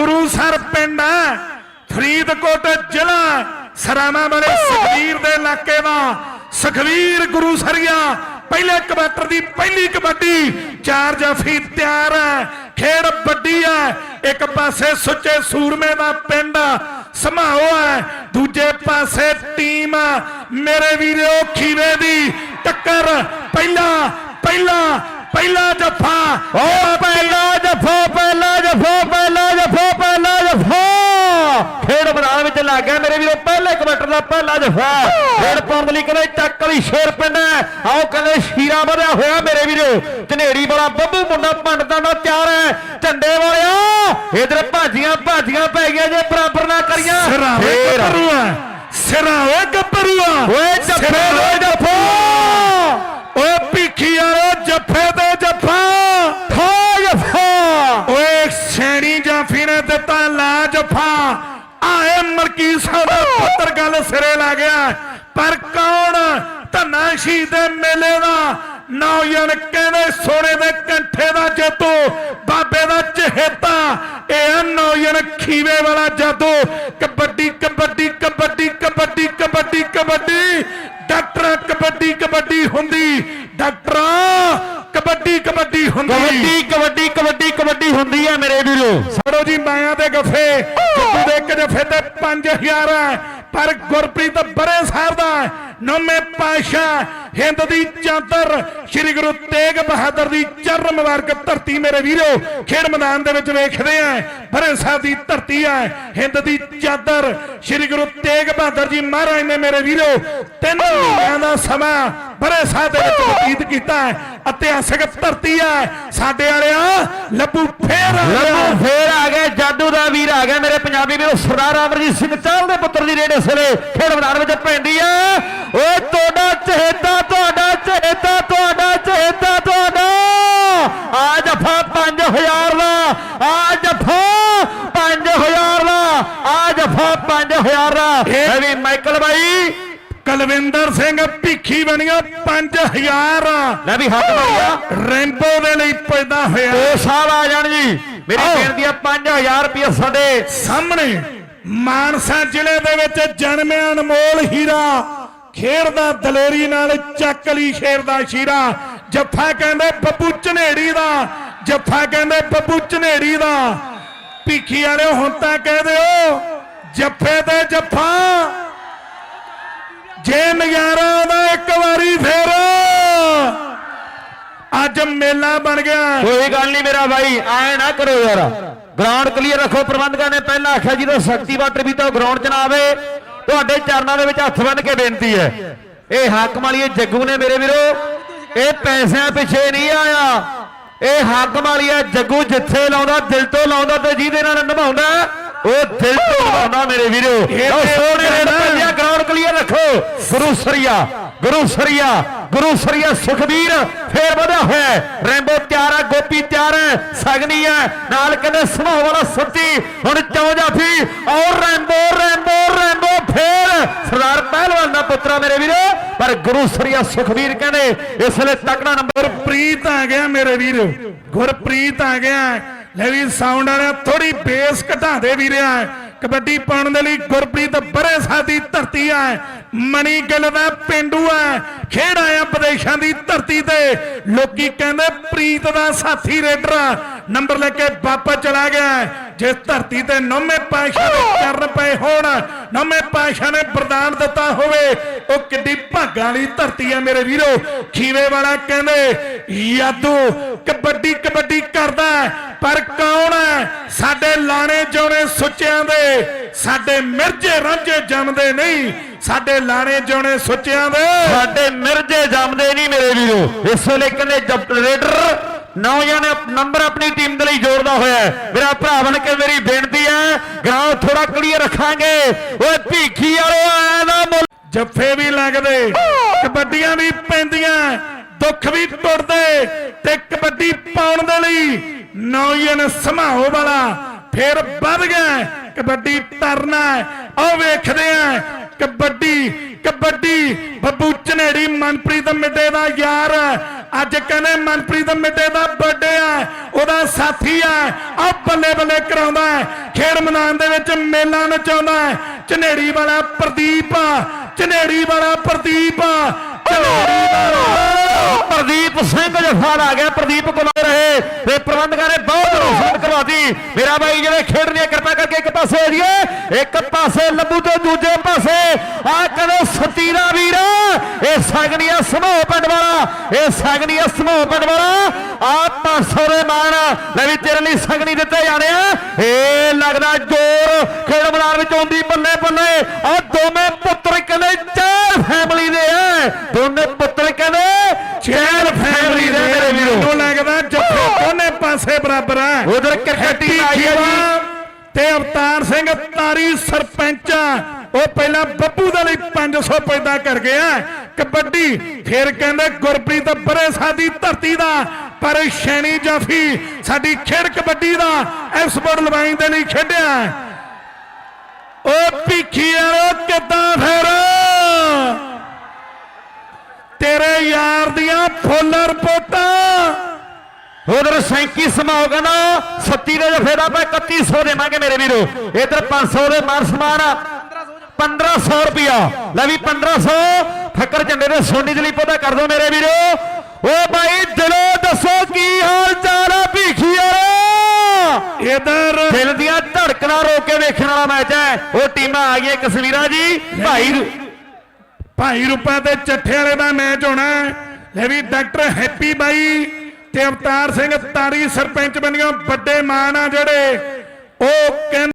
ਗੁਰੂਸਰ ਪਿੰਡ ਹੈ ਫਰੀਦਕੋਟ ਜ਼ਿਲ੍ਹਾ ਸਰਾਣਾ ਵਾਲੇ ਸੁਖਵੀਰ ਦੇ ਇਲਾਕੇ ਦਾ ਸੁਖਵੀਰ ਗੁਰੂਸਰੀਆ ਪਹਿਲੇ ਕਬੱਟਰ ਦੀ ਪਹਿਲੀ ਕਬੱਡੀ ਚਾਰ ਜਾਫੀ ਤਿਆਰ ਹੈ ਖੇਡ ਵੱਡੀ ਹੈ ਇੱਕ ਪਾਸੇ ਸੁੱਚੇ ਸੂਰਮੇ ਦਾ ਪਿੰਡ ਸਮਾਓ ਹੈ ਦੂਜੇ ਪਾਸੇ ਟੀਮ ਮੇਰੇ ਵੀਰੋ ਖੀਵੇ ਦੀ ਟੱਕਰ ਪਹਿਲਾ ਪਹਿਲਾ ਪਹਿਲਾ ਜੱਫਾ ਓ ਪਹਿਲਾ ਜਫਾ ਪਹਿਲਾ ਜਫਾ ਪਹਿਲਾ ਜਫਾ ਪਹਿਲਾ ਜਫਾ ਖੇਡ ਮੈਦਾਨ ਵਿੱਚ ਲੱਗ ਗਿਆ। ਮੇਰੇ ਵੀਰੋ ਪਹਿਲੇ ਕਬੱਟਰ ਦਾ ਪਹਿਲਾ ਜਫਾ ਖੇਡ ਪਾਉਣ ਲਈ ਕਹਿੰਦੇ ਚੱਕ ਵਾਲੀ ਸ਼ੇਰ ਪਿੰਡ ਆਓ ਕਹਿੰਦੇ ਸ਼ੀਰਾ ਵਧਿਆ ਹੋਇਆ ਮੇਰੇ ਵੀਰੋ। ਝਨੇੜੀ ਵਾਲਾ ਬੱਬੂ ਮੁੰਡਾ ਪੰਡਤਾਂ ਦਾ ਤਿਆਰ ਹੈ। ਝੰਡੇ ਵਾਲਿਆ ਇਧਰ ਭਾਜੀਆਂ ਭਾਜੀਆਂ ਪੈ ਗਈਆਂ ਜੇ ਬਰਾਬਰ ਨਾ ਕਰੀਆਂ। ਸਿਰਾਂ ਵੇ ਫੇਰ ਗੱਭਰੂਆ ਸਿਰਾਂ ਵੇ ਗੱਭਰੂਆ ਓਏ ਜੱਫੇ ਓਏ ਜਫਾ ਓਏ ਭੀਖੀ ਵਾਲੋ ਜੱਫੇ ਤੇ ਜੱਫਾ ਖਾ ਜਫਾ ਓਏ ਸੈਣੀ ਜਾਫੀ ਨੇ ਦਿੱਤਾ ਲਾ ਜੱਫਾ ਆਏ ਮਲਕੀ ਸਾਹਿਬ ਦਾ ਪੁੱਤਰ ਗੱਲ ਸਿਰੇ ਲਾ ਗਿਆ। ਪਰ ਕੌਣ ਧੰਨਾ ਸ਼ਹੀਦ ਮੇਲੇ ਦਾ? ਨੌਜਵਾਨ ਕਹਿੰਦੇ ਸੋਨੇ ਦੇ ਕੰਠੇ ਦਾ ਜੇਤੂ ਬਾਬੇ ਦਾ ਚਹੇਤਾ। ਇਹ ਨੌਜਵਾਨ ਖੀਵੇ ਵਾਲਾ ਜਾਦੂ। ਕਬੱਡੀ ਕਬੱਡੀ ਕਬੱਡੀ ਕਬੱਡੀ ਕਬੱਡੀ ਕਬੱਡੀ। ਡਾਕਟਰ, ਕਬੱਡੀ ਕਬੱਡੀ ਹੁੰਦੀ। ਡਾਕਟਰਾਂ ਕਬੱਡੀ ਕਬੱਡੀ ਹੁੰਦੀ। ਕਬੱਡੀ ਕਬੱਡੀ ਕਬੱਡੀ ਕਬੱਡੀ ਹੁੰਦੀ ਹੈ ਮੇਰੇ ਵੀਰੋ। ਸੜੋ ਜੀ ਮਾਇਆ ਦੇ ਗੱਫੇ। ਜੱਟੂ ਦੇ ਇੱਕ ਜੱਫੇ ਤੇ 5000 ਹੈ। ਪਰ ਗੁਰਪ੍ਰੀਤ ਬਰੇ ਸਾਹਿਬ ਦਾ ਨੌਵੇਂ ਪਾਸ਼ਾ ਹਿੰਦ ਦੀ ਚਾਦਰ, ਸ੍ਰੀ ਗੁਰੂ ਤੇਗ ਬਹਾਦਰ ਦੀ ਚਰਨ ਮੁਬਾਰਕ ਧਰਤੀ ਮੇਰੇ ਵੀਰੋ, ਖੇਡ ਮੈਦਾਨ ਦੇ ਵਿੱਚ ਵੇਖਦੇ ਆ ਬਰੇ ਸਾਹਿਬ ਦੀ ਧਰਤੀ ਹੈ ਹਿੰਦ ਦੀ ਚਾਦਰ, ਸ੍ਰੀ ਗੁਰੂ ਤੇਗ ਬਹਾਦਰ ਜੀ ਮਹਾਰਾਜ ਨੇ ਮੇਰੇ ਵੀਰੋ, ਤਿੰਨ ਮਹੀਨਿਆਂ ਦਾ ਸਮਾਂ ਬਰੇ ਸਾਹਿਬ ਦੇ ਵਿੱਚ ਬਤੀਤ ਕੀਤਾ ਇਤਿਹਾਸਕ ਧਰਤੀ ਹੈ ਸਾਡੇ ਵਾਲਿਆ, ਲੱਭੂ ਫੇਰ ਲੱਭੂ ਫੇਰ ਆ ਗਿਆ, ਜਾਦੂ ਦਾ ਵੀਰ ਆ ਗਿਆ ਮੇਰੇ ਪੰਜਾਬੀ ਵੀਰੋ ਸਰਦਾਰ ਅਮਰਜੀਤ ਸਿੰਘ ਚਾਹਲ ਦੇ ਪੁੱਤਰ ਦੀ ਰੇਡ ਇਸ ਵੇਲੇ ਖੇਡ ਮੈਦਾਨ ਵਿੱਚ ਪੈਂਦੀ ਆ। ਓਏ, ਤੁਹਾਡਾ ਚਹੇਤਾ ਤੁਹਾਡਾ ਚਹੇਤਾ ਤੁਹਾਡਾ ਚਹੇਤਾ ਤੁਹਾਡਾ ਆ ਜਫਾ 5000 ਦਾ ਆ ਜਫਾ 5000 ਦਾ ਆ ਜਫਾ 5000 ਦਾ ਇਹ ਵੀ ਮਾਈਕਲ ਬਾਈ ਕੁਲਵਿੰਦਰ ਸਿੰਘ ਭਿੱਖੀ ਬਣੀਆਂ 5000 ਲੈ ਵੀ ਹੱਥ ਮਾਰਿਆ ਰੈਂਬੋ ਦੇ ਲਈ ਪੈਦਾ ਹੋਇਆ। ਉਹ ਸਾਹਿਬ ਆ ਜਾਣ ਜੀ। ਮੇਰੀ। ਬੇਨਤੀ ਆ 5000 ਰੁਪਏ ਸਾਡੇ ਸਾਹਮਣੇ ਮਾਨਸਾ ਜ਼ਿਲ੍ਹੇ ਦੇ ਵਿੱਚ ਜਨਮਿਆ ਅਨਮੋਲ ਹੀਰਾ। ਖੇਡਦਾ ਦਲੇਰੀ ਨਾਲ ਚੱਕ ਲਈ ਸ਼ੇਰ ਦਾ ਸ਼ੀਰਾ। ਜੱਫਾ ਕਹਿੰਦੇ ਬੱਬੂ ਝਨੇੜੀ ਦਾ। ਜੱਫਾ ਕਹਿੰਦੇ ਬੱਬੂ ਝਨੇੜੀ ਦਾ। ਭਿੱਖੀ ਵਾਲਿਓ ਹੁਣ ਤਾਂ ਕਹਿ ਦਿਓ ਜੱਫੇ ਤੇ ਜੱਫਾ। ਜੇ ਨਜ਼ਾਰਾ ਦਾ ਇੱਕ ਵਾਰੀ ਫੇਰ। ਅੱਜ ਮੇਲਾ ਬਣ ਗਿਆ। ਕੋਈ ਗੱਲ ਨਹੀਂ ਮੇਰਾ ਭਾਈ, ਐ ਨਾ ਕਰੋ ਯਾਰ। ਗਰਾਊਂਡ ਕਲੀਅਰ ਰੱਖੋ, ਪ੍ਰਬੰਧਕਾਂ ਨੇ ਪਹਿਲਾਂ ਆਖਿਆ ਜਦੋਂ ਸ਼ਕਤੀ ਵਾਟਰ ਵੀ ਤਾਂ ਗਰਾਊਂਡ 'ਚ ਨਾ ਆਵੇ। ਤੁਹਾਡੇ ਚਰਨਾਂ ਦੇ ਵਿੱਚ ਹੱਥ ਬੰਨ ਕੇ ਬੇਨਤੀ ਹੈ। ਇਹ ਹਾਕਮ ਵਾਲੀਏ ਜੱਗੂ ਨੇ ਮੇਰੇ ਵੀਰੋ, ਇਹ ਪੈਸਿਆਂ ਪਿੱਛੇ ਨਹੀਂ ਆਇਆ। ਇਹ ਹਾਕਮ ਵਾਲੀਆ ਜੱਗੂ, ਜਿੱਥੇ ਲਾਉਂਦਾ, ਦਿਲ ਤੋਂ ਲਾਉਂਦਾ ਤੇ ਜਿਹਦੇ ਨਾਲ ਨਿਭਾਉਂਦਾ। ਉਹ ਦਿਲ ਤੋਂ ਨਿਭਾਉਂਦਾ ਮੇਰੇ ਵੀਰੋ। ਲਓ ਸੋਹਣੇ। ਪੈਂਦਿਆ ਗਰਾਊਂਡ ਕਲੀਅਰ ਰੱਖੋ। ਗੁਰੂ ਸਰੀਆ ਗੁਰੂ ਸਰੀਆ ਗੁਰੂ ਸਰੀਆ ਸੁਖਬੀਰ ਫੇਰ ਵਧਿਆ ਹੋਇਆ। ਰੈਂਬੋ ਤਿਆਰ ਹੈ ਗੋਪੀ ਤਿਆਰ ਹੈ ਸਗਨੀ ਹੈ ਨਾਲ ਕਹਿੰਦੇ ਸੁਭਾਅ ਵਾਲਾ ਸੱਚੀ ਹੁਣ ਚੌ ਜਾਫੀ ਔਰ ਰੈਂਬੋ ਰੈਂਬੋ ਰੈਂਬੋ ਫੇਰ। ਸਰਦਾਰ ਪਹਿਲਵਾਨ ਦਾ ਪੁੱਤਰਾ ਮੇਰੇ ਵੀਰੋ। ਪਰ ਗੁਰੂ ਸਰੀਆ ਸੁਖਬੀਰ ਕਹਿੰਦੇ ਇਸ ਵੇਲੇ ਤਕੜਾ ਨੰਬਰ ਗੁਰਪ੍ਰੀਤ ਆ ਗਿਆ ਮੇਰੇ ਵੀਰ। ਗੁਰਪ੍ਰੀਤ ਆ ਗਿਆ। ਲੈ ਵੀ ਸਾਊਂਡ ਵਾਲਿਆ ਥੋੜੀ ਬੇਸ ਘਟਾ ਦੇ ਵੀਰਿਆ। ਕਬੱਡੀ ਪਾਉਣ ਦੇ ਲਈ ਗੁਰਪ੍ਰੀਤ ਬਰੇ ਸਾਦੀ ਧਰਤੀ ਆ। ਮਣੀ ਗਿੱਲ ਦਾ ਪਿੰਡੂ ਆ। ਖੇਡ ਆਇਆ ਵਿਦੇਸ਼ਾਂ ਦੀ ਧਰਤੀ ਤੇ। ਲੋਕੀ ਕਹਿੰਦੇ ਪ੍ਰੀਤ ਦਾ ਸਾਥੀ ਰੇਡਰ ਨੰਬਰ ਲੈ ਕੇ ਵਾਪਸ ਚਲਾ ਗਿਆ। ਜਿਸ ਧਰਤੀ ਤੇ ਨੌਵੇਂ ਪਾਸ਼ਾ ਦੇ ਚਰਨ ਪਏ ਹੋਣ, ਨੌਵੇਂ ਪਾਸ਼ਾ ਨੇ ਵਰਦਾਨ ਦਿੱਤਾ ਹੋਵੇ, ਉਹ ਕਿੱਡੀ ਭਾਗਾਂ ਵਾਲੀ ਧਰਤੀ ਹੈ ਮੇਰੇ ਵੀਰੋ। ਖੀਵੇ ਵਾਲਾ ਕਹਿੰਦੇ, ਯਾਦੂ ਕਬੱਡੀ ਕਬੱਡੀ ਕਰਦਾ ਪਰ ਕੌਣ ਹੈ? ਸਾਡੇ ਲਾਣੇ ਜੋਣੇ ਸੁੱਚਿਆਂ ਦੇ, ਸਾਡੇ ਮਿਰਜੇ ਰਾਂਝੇ ਜੰਮਦੇ ਨਹੀਂ, ਸਾਡੇ ਲਾਣੇ ਜੋਣੇ ਸੁੱਚਿਆਂ ਦੇ। ਸਾਡੇ ਮਿਰਜੇ ਜੰਮਦੇ ਨਹੀਂ ਮੇਰੇ ਵੀਰੋ। ਇਸ ਵੇਲੇ ਕਹਿੰਦੇ ਜਪ- ਨੌਜਵਾਨ ਨੰਬਰ ਆਪਣੀ ਟੀਮ ਦੇ ਲਈ ਜੋੜਦਾ ਹੋਇਆ ਮੇਰਾ ਭਰਾ ਬਣ ਕੇ ਮੇਰੀ ਬੇਨਤੀ ਹੈ, ਗਰਾਊਂਡ ਥੋੜਾ ਕਲੀਅਰ ਰੱਖਾਂਗੇ। ਓਏ ਭੀਖੀ ਵਾਲੋ ਆਇਆ ਦਾ ਮੁੱਲ ਜੱਫੇ ਵੀ ਲੱਗਦੇ, ਕਬੱਡੀਆਂ ਵੀ ਪੈਂਦੀਆਂ, ਦੁੱਖ ਵੀ ਟੁੱਟਦੇ ਤੇ ਕਬੱਡੀ ਪਾਉਣ ਦੇ ਲਈ ਨੌਜਵਾਨ ਸਮਾਹੋ ਵਾਲਾ ਫੇਰ ਵੱਧ ਗਿਆ ਕਬੱਡੀ ਤਰਨਾ ਉਹ ਵੇਖਦੇ ਆ ਕਬੱਡੀ ਕਬੱਡੀ, ਬੱਬੂ ਝਨੇੜੀ ਮਨਪ੍ਰੀਤ ਮਿੱਡੇ ਦਾ ਯਾਰ ਅੱਜ ਕਹਿੰਦੇ ਮਨਪ੍ਰੀਤ ਮਿੱਟੇ ਦਾ ਬਰਥਡੇ ਆ, ਉਹਦਾ ਸਾਥੀ ਆ ਆ ਬੱਲੇ ਬੱਲੇ ਕਰਾਉਂਦਾ ਹੈ। ਖੇਡ ਮੈਦਾਨ ਦੇ ਵਿੱਚ ਮੇਲਾ ਨਚਾਉਂਦਾ ਹੈ। ਝਨੇੜੀ ਵਾਲਾ ਪ੍ਰਦੀਪ ਆ ਝਨੇੜੀ ਵਾਲਾ ਪ੍ਰਦੀਪ ਆ ਪ੍ਰਦੀਪ ਸਿੰਘ ਜਫਾਰ ਆ ਗਿਆ, ਪ੍ਰਦੀਪ ਕੁਮਾਰ ਰਹੇ ਤੇ ਪ੍ਰਬੰਧਕਾਂ ਨੇ ਬਹੁਤ ਰੋਸ਼ਨ ਕਰਵਾਤੀ। ਮੇਰਾ ਬਾਈ ਜਿਹੜੇ ਖੇਡ ਨੇ, ਕਿਰਪਾ ਕਰਕੇ ਇੱਕ ਪਾਸੇ ਹੋ ਇੱਕ ਪਾਸੇ ਲੱਭੂ ਤੇ ਦੂਜੇ ਪਾਸੇ। ਆ ਕਦੇ ਸਤੀਰਾ ਵੀਰ, ਇਹ ਸਗਨੀਆ ਸਮੂਹ ਪਿੰਡ ਵਾਲਾ, ਇਹ ਸਗਨੀਆ ਸਮੂਹ ਪਿੰਡ ਵਾਲਾ। ਆ 500 ਦੇ ਮਾਣ ਲੈ ਵੀ ਤੇਰੇ ਲਈ ਸਗਣੀ ਦਿੱਤੇ ਜਾਣੇ ਆ। ਇਹ ਲੱਗਦਾ ਜੋਰ ਖੇਡ ਮੈਦਾਨ ਵਿੱਚ ਆਉਂਦੀ ਬੱਲੇ ਬੱਲੇ ਆ ਦੋਵੇਂ ਪੁੱਤਰ ਕਹਿੰਦੇ ਚਾਰ ਫੈਮਿਲੀ ਦੇ ਆ ਦੋਨੇ ਪੁੱਤਰ ਕਹਿੰਦੇ ਚੈਨ ਫੈਮਿਲੀ ਦੇ ਮੇਰੇ ਵੀਰੋ ਮੈਨੂੰ ਲੱਗਦਾ ਜੱਫੇ ਦੋਨੇ ਪਾਸੇ ਬਰਾਬਰ ਆ ਉਧਰ ਕ੍ਰਿਕਟ ਆਈ ਹੈ ਤੇ ਅਵਤਾਰ ਸਿੰਘ ਤਾਰੀ ਸਰਪੰਚ। ਉਹ ਪਹਿਲਾਂ ਬੱਬੂ ਦੇ ਲਈ 500 ਪੈਦਾ ਕਰ ਗਿਆ। ਕਬੱਡੀ ਫਿਰ ਕਹਿੰਦੇ ਗੁਰਪ੍ਰੀਤ ਬਰੇ ਸਾਡੀ ਧਰਤੀ ਦਾ ਪਰ ਸ਼ੈਣੀ ਜਾਫੀ ਸਾਡੀ ਖੇਡ ਕਬੱਡੀ ਦਾ ਐਕਸਪੋਰਟ ਲਵਾਈਨ ਦੇ ਲਈ ਖੇਡਿਆ। ਉਹ ਭੀਖੀ ਵਾਲੋ ਕਿੱਦਾਂ ਫਿਰ? ਤੇਰੇ ਯਾਰ ਰਿਪੋਰਟਾਂ ਉਧਰ ਸੈਂਕੀ ਸਮਾਓ ਕਹਿੰਦਾ 37 ਦੇ ਫੇਰਾ ਪੈ 3100 ਦੇਵਾਂਗੇ ਮੇਰੇ ਵੀਰੋ। ਇਧਰ 500 ਦੇ ਮਾਰ ਸਮਾਨ 1500 ਰੁਪਿਆ ਲੈ ਵੀ 1500 ਫੱਕਰ ਝੰਡੇ ਦੇ ਸੋਨੀ ਦਲੀਪ ਦਾ ਕਰ ਦੋ ਮੇਰੇ ਵੀਰੋ। ਓ ਭਾਈ ਦਿਲੋਂ ਦੱਸੋ ਕੀ ਹਾਲ ਚਾਲ ਆ ਭੀਖੀ ਵਾਲਾ? ਇਧਰ। ਦਿਲ ਦੀਆਂ ਧੜਕਣਾਂ ਰੋਕ ਕੇ ਵੇਖਣ ਵਾਲਾ ਮੈਚ ਹੈ। ਉਹ ਟੀਮਾਂ ਆ ਗਈਆਂ ਕਸਵੀਰਾ ਜੀ। ਭਾਈ ਭਾਈ ਰੂਪਾ ਤੇ ਚੱਠੇ ਵਾਲੇ ਦਾ ਮੈਚ ਹੋਣਾ। ਲੈ ਵੀ ਡਾਕਟਰ ਹੈਪੀ ਬਾਈ ਤੇ ਅਵਤਾਰ ਸਿੰਘ ਤਾਰੀ ਸਰਪੰਚ ਬਣੀਆਂ ਵੱਡੇ ਮਾਨ ਆ ਜਿਹੜੇ। ਉਹ ਕਹਿੰਦੇ